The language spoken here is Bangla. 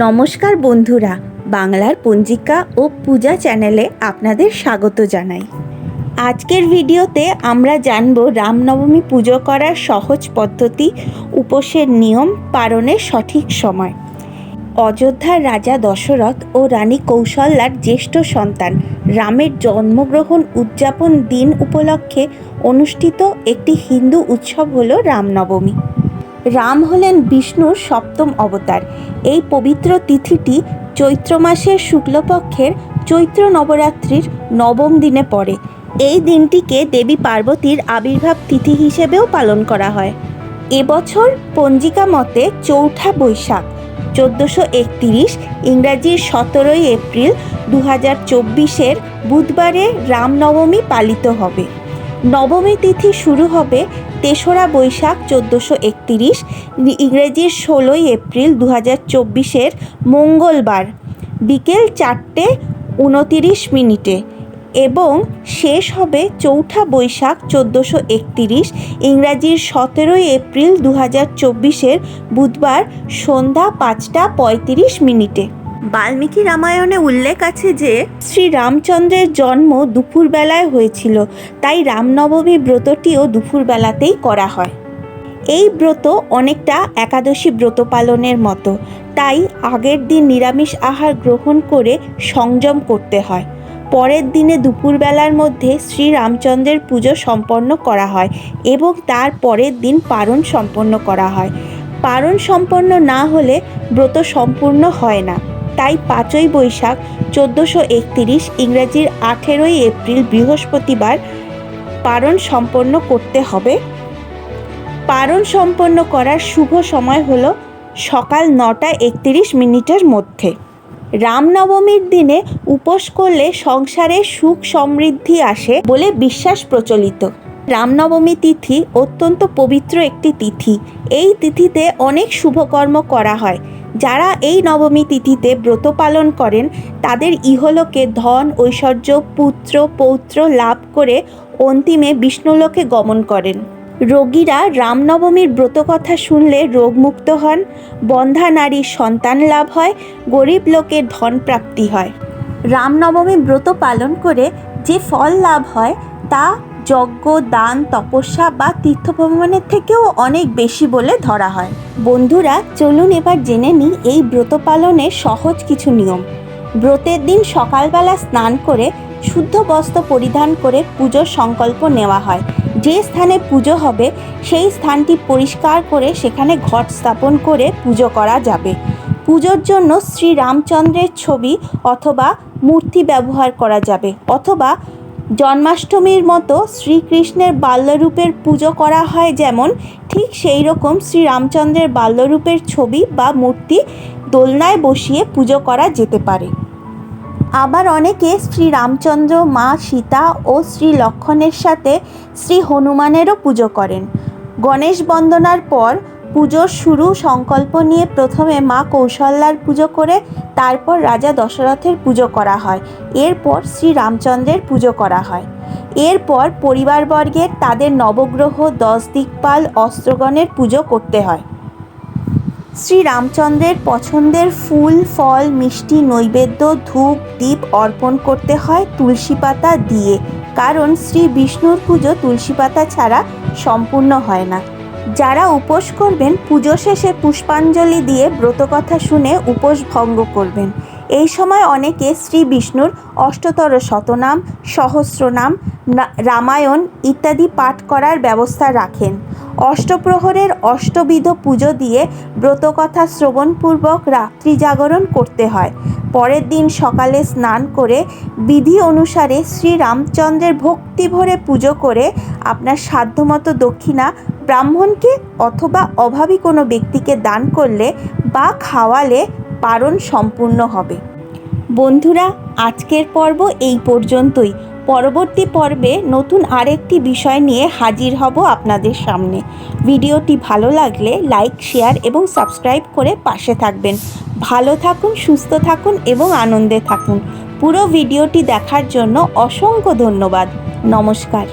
নমস্কার বন্ধুরা, বাংলার পঞ্জিকা ও পূজা চ্যানেলে আপনাদের স্বাগত জানাই। আজকের ভিডিওতে আমরা জানব রামনবমী পুজো করার সহজ পদ্ধতি, উপোসের নিয়ম পালনের সঠিক সময়। অযোধ্যার রাজা দশরথ ও রানী কৌশল্যার জ্যেষ্ঠ সন্তান রামের জন্মগ্রহণ উদযাপন দিন উপলক্ষে অনুষ্ঠিত একটি হিন্দু উৎসব হল রামনবমী। রাম হলেন বিষ্ণুর সপ্তম অবতার। এই পবিত্র তিথিটি চৈত্র মাসের শুক্লপক্ষের চৈত্র নবরাত্রির নবম দিনে পড়ে। এই দিনটিকে দেবী পার্বতীর আবির্ভাব তিথি হিসেবেও পালন করা হয়। এবছর পঞ্জিকা মতে চৌঠা বৈশাখ, চোদ্দোশো একতিরিশ, ইংরাজির সতেরোই এপ্রিল দু হাজার চব্বিশের বুধবারে রামনবমী পালিত হবে। নবমী তিথি শুরু হবে তেসরা বৈশাখ চোদ্দোশো একতিরিশ, ইংরেজির ষোলোই এপ্রিল দু হাজার চব্বিশের মঙ্গলবার, বিকেল চারটে উনতিরিশ মিনিটে এবং শেষ হবে চৌঠা বৈশাখ চোদ্দোশো একতিরিশ, ইংরাজির সতেরোই এপ্রিল দু হাজার চব্বিশের বুধবার সন্ধ্যা পাঁচটা পঁয়ত্রিশ মিনিটে। বাল্মীকি রামায়ণে উল্লেখ আছে যে শ্রী রামচন্দ্রের জন্ম দুপুরবেলায় হয়েছিল, তাই রামনবমী ব্রতটিও দুপুরবেলাতেই করা হয়। এই ব্রত অনেকটা একাদশী ব্রত পালনের মতো, তাই আগের দিন নিরামিষ আহার গ্রহণ করে সংযম করতে হয়। পরের দিনে দুপুরবেলার মধ্যে শ্রী রামচন্দ্রের পুজো সম্পন্ন করা হয় এবং তার পরের দিন পারণ সম্পন্ন করা হয়। পারণ সম্পন্ন না হলে ব্রত সম্পূর্ণ হয় না। তাই পাঁচই বৈশাখ চোদ্দোশো একত্রিশ ইংরাজির আঠেরোই এপ্রিল বৃহস্পতিবার পারণ সম্পন্ন করতে হবে। পারণ সম্পন্ন করার শুভ সময় হলো সকাল নটা একত্রিশ মিনিটের মধ্যে। রামনবমীর দিনে উপোস করলে সংসারে সুখ সমৃদ্ধি আসে বলে বিশ্বাস প্রচলিত। রামনবমী তিথি অত্যন্ত পবিত্র একটি তিথি। এই তিথিতে অনেক শুভকর্ম করা হয়। যারা এই নবমী তিথিতে ব্রত পালন করেন, তাদের ইহলোকে ধন, ঐশ্বর্য, পুত্র, পৌত্র লাভ করে অন্তিমে বিষ্ণুলোকে গমন করেন। রোগীরা রামনবমীর ব্রতকথা শুনলে রোগমুক্ত হন, বন্ধা নারীর সন্তান লাভ হয়, গরিব লোকের ধন প্রাপ্তি হয়। রামনবমী ব্রত পালন করে যে ফল লাভ হয়, তা যজ্ঞ, দান, তপস্যা বা তীর্থভ্রমণের থেকেও অনেক বেশি বলে ধরা হয়। বন্ধুরা, চলুন এবার জেনে নিই এই ব্রত পালনের সহজ কিছু নিয়ম। ব্রতের দিন সকালবেলা স্নান করে শুদ্ধ বস্ত্র পরিধান করে পুজোর সংকল্প নেওয়া হয়। যে স্থানে পুজো হবে, সেই স্থানটি পরিষ্কার করে সেখানে ঘট স্থাপন করে পুজো করা যাবে। পুজোর জন্য শ্রী রামচন্দ্রের ছবি অথবা মূর্তি ব্যবহার করা যাবে অথবা জন্মাষ্টমীর মতো শ্রীকৃষ্ণের বাল্যরূপের পুজো করা হয় যেমন ঠিক সেই রকম শ্রীরামচন্দ্রের বাল্যরূপের ছবি বা মূর্তি দোলনায় বসিয়ে পুজো করা যেতে পারে। আবার অনেকে শ্রী রামচন্দ্র মা সীতা ও শ্রী লক্ষণের সাথে শ্রী হনুমানেরও পুজো করেন। গণেশ বন্দনার পর পুজোর শুরু সংকল্প নিয়ে প্রথমে মা কৌশল্যার পুজো করে তারপর রাজা দশরথের পুজো করা হয়। এরপর শ্রী রামচন্দ্রের পুজো করা হয়। এরপর পরিবারবর্গের তাদের নবগ্রহ দশ দিকপাল অস্ত্রগণের পুজো করতে হয়। শ্রী রামচন্দ্রের পছন্দের ফুল, ফল, মিষ্টি, নৈবেদ্য, ধূপ দ্বীপ অর্পণ করতে হয় তুলসী পাতা দিয়ে। কারণ শ্রী বিষ্ণুর পুজো তুলসী পাতা ছাড়া সম্পূর্ণ হয় না। যারা উপোস করবেন, পুজো শেষে পুষ্পাঞ্জলি দিয়ে ব্রতকথা শুনে উপোস ভঙ্গ করবেন। এই সময় অনেকে শ্রী বিষ্ণুর অষ্টতর শতনাম সহস্রনাম রামায়ণ ইত্যাদি পাঠ করার ব্যবস্থা রাখেন। অষ্টপ্রহরের অষ্টবিধ পুজো দিয়ে ব্রতকথা শ্রবণপূর্বক রাত্রি জাগরণ করতে হয়। পরের দিন সকালে স্নান করে বিধি অনুসারে শ্রী রামচন্দ্রের ভক্তি ভরে পুজো করে আপনার সাধ্যমতো দক্ষিণা ব্রাহ্মণকে অথবা অভাবী কোনো ব্যক্তিকে দান করলে বা খাওয়ালে পারণ সম্পূর্ণ হবে। বন্ধুরা, আজকের পর্ব এই পর্যন্তই। পরবর্তী পর্বে নতুন আরেকটি বিষয় নিয়ে হাজির হব আপনাদের সামনে। ভিডিওটি ভালো লাগলে লাইক, শেয়ার এবং সাবস্ক্রাইব করে পাশে থাকবেন। ভালো থাকুন, সুস্থ থাকুন এবং আনন্দে থাকুন। পুরো ভিডিওটি দেখার জন্য অসংখ্য ধন্যবাদ। নমস্কার।